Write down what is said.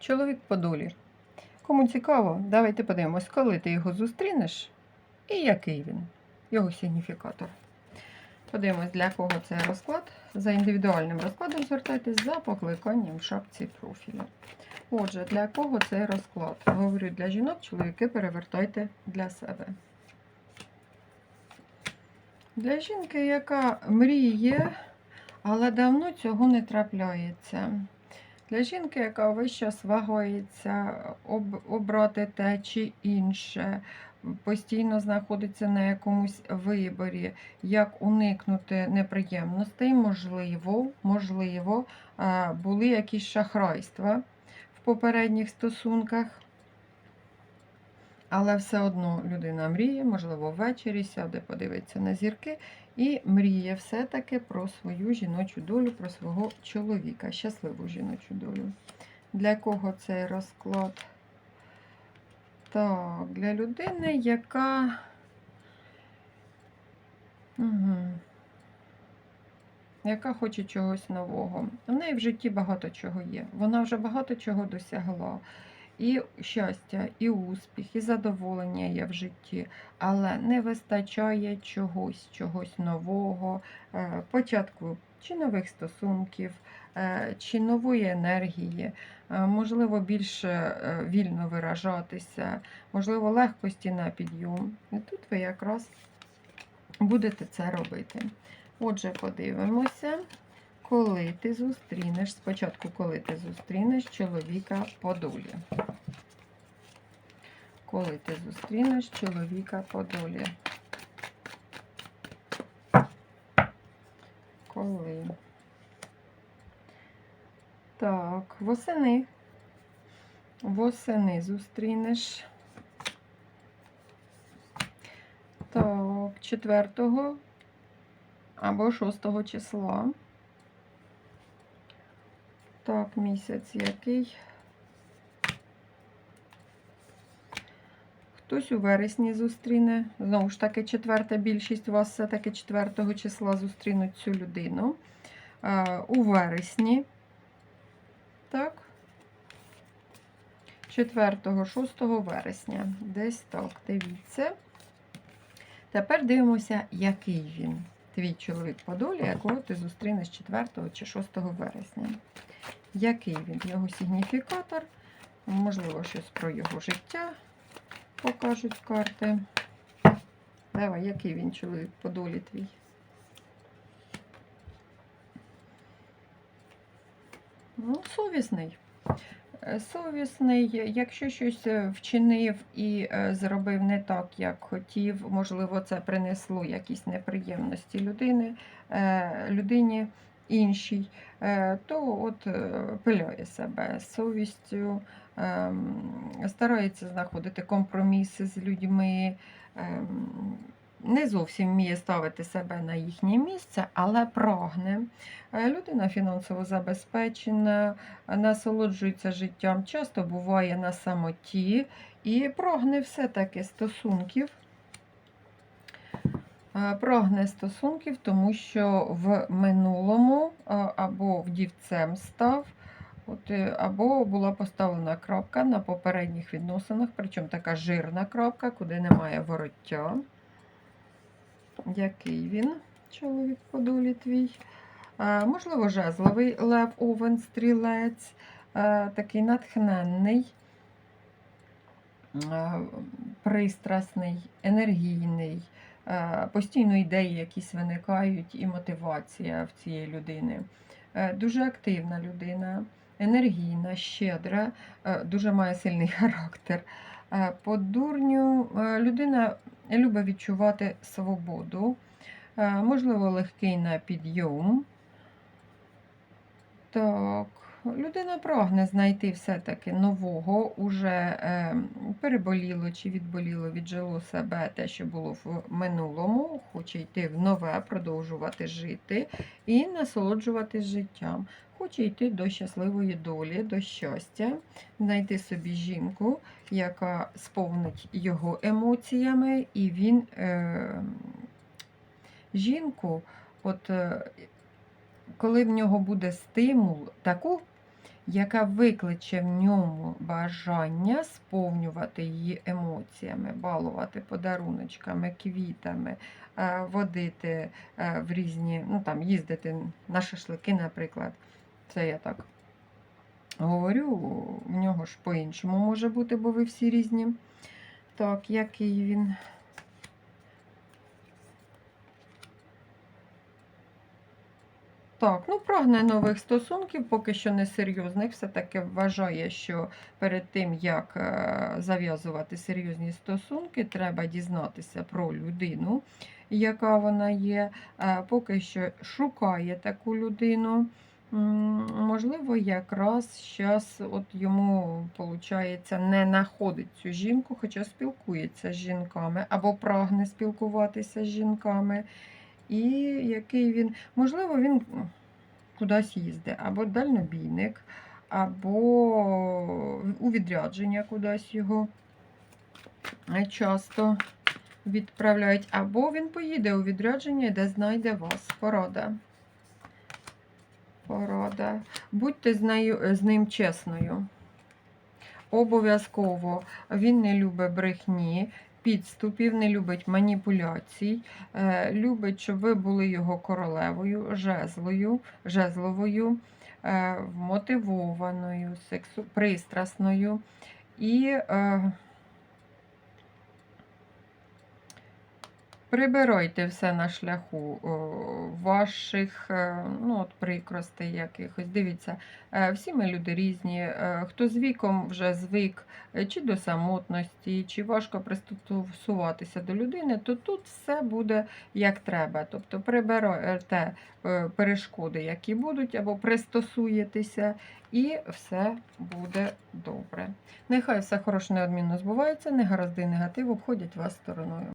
Чоловік по долі. Кому цікаво, давайте подивимось, коли ти його зустрінеш і який він, його сигніфікатор. Подивимось, для кого цей розклад. За індивідуальним розкладом звертайтесь за покликанням в шапці профіля. Отже, для кого цей розклад? Говорю для жінок, чоловіки перевертайте для себе. Для жінки, яка мріє, але давно цього не трапляється. Для жінки, яка весь час вагається об, обрати те чи інше, постійно знаходиться на якомусь виборі, як уникнути неприємностей, можливо, можливо, були якісь шахрайства в попередніх стосунках. Але все одно людина мріє, можливо, ввечері сяде, подивиться на зірки і мріє все-таки про свою жіночу долю, про свого чоловіка, щасливу жіночу долю. Для кого цей розклад? Так, для людини, яка. Угу. Яка хоче чогось нового. У неї в житті багато чого є. Вона вже багато чого досягла. І щастя, і успіх, і задоволення є в житті, але не вистачає чогось, чогось нового, е, початку чи нових стосунків, е, чи нової енергії, е, можливо, більше вільно виражатися, можливо, легкості на підйом. І тут ви якраз будете це робити. Отже, подивимося. Коли ти зустрінеш, спочатку, коли ти зустрінеш чоловіка по долі. Коли ти зустрінеш чоловіка по долі. Коли. Так, восени. Восени зустрінеш. Так, 4 або 6 числа. Так, місяць який. Хтось у вересні зустріне. Знову ж таки, четверта більшість у вас все-таки 4 числа зустрінуть цю людину. А, у вересні. Так. 4-6 вересня. Десь так, дивіться. Тепер дивимося, який він. Твій чоловік по долі, якого ти зустрінеш 4 чи 6 вересня який він, його сигніфікатор, можливо, щось про його життя покажуть карти. Давай, який він чоловік по долі твій? Ну, совісний. Е, Совісний, якщо щось е, вчинив і е, зробив не так, як хотів, можливо, це принесло якісь неприємності людини, людині іншій, е, то от е, пиляє себе совістю, ем, старається знаходити компроміси з людьми. Не зовсім вміє ставити себе на їхнє місце, але прагне. Е, людина фінансово забезпечена, насолоджується життям, часто буває на самоті і прагне все-таки стосунків. Е, прагне стосунків, тому що в минулому е, або вдівцем став, от, або була поставлена крапка на попередніх відносинах, причому така жирна крапка, куди немає вороття. Який він, чоловік по долі твій? Можливо, жезловий лев, овен, стрілець, такий натхненний, пристрасний, енергійний. Постійно ідеї якісь виникають і мотивація в цієї людини. Е, дуже активна людина, енергійна, щедра, е, дуже має сильний характер. По дурню людина любить відчувати свободу, можливо, легкий на підйом. Так, Людина прагне знайти все-таки нового, уже е, переболіло чи відболіло, віджило себе те, що було в минулому, хоче йти в нове, продовжувати жити і насолоджуватись життям. Хоче йти до щасливої долі, до щастя, знайти собі жінку, яка сповнить його емоціями, і він е, жінку, от. Е, коли в нього буде стимул, таку яка викличе в ньому бажання сповнювати її емоціями, балувати подаруночками, квітами, е, водити е, в різні, ну там їздити на шашлики, наприклад. Це я так говорю, в нього ж по-іншому може бути, бо ви всі різні. Так, який він. Так, ну прагне нових стосунків, поки що не серйозних. Все-таки вважає, що перед тим, як е, зав'язувати серйозні стосунки, треба дізнатися про людину, яка вона є. Е, Поки що шукає таку людину. Можливо, якраз зараз от йому, виходить, не знаходить цю жінку, хоча спілкується з жінками або прагне спілкуватися з жінками. І який він, можливо, він кудись їздить, або дальнобійник, або у відрядження кудись його часто відправляють, або він поїде у відрядження, де знайде вас. Порада. Порада. Будьте з, нею, з ним чесною. Обов'язково він не любить брехні, підступів, не любить маніпуляцій, е, любить, щоб ви були його королевою, жезлою, жезловою, вмотивованою, сексу, пристрасною. І прибирайте все на шляху ваших е, ну, от, прикростей якихось. Дивіться, е, всі ми люди різні. е, Хто з віком вже звик чи до самотності, чи важко пристосуватися до людини, то тут все буде як треба. Тобто приберете перешкоди, які будуть, або пристосуєтеся, і все буде добре. Нехай все хороше неодмінно збувається, негаразди і негатив обходять вас стороною.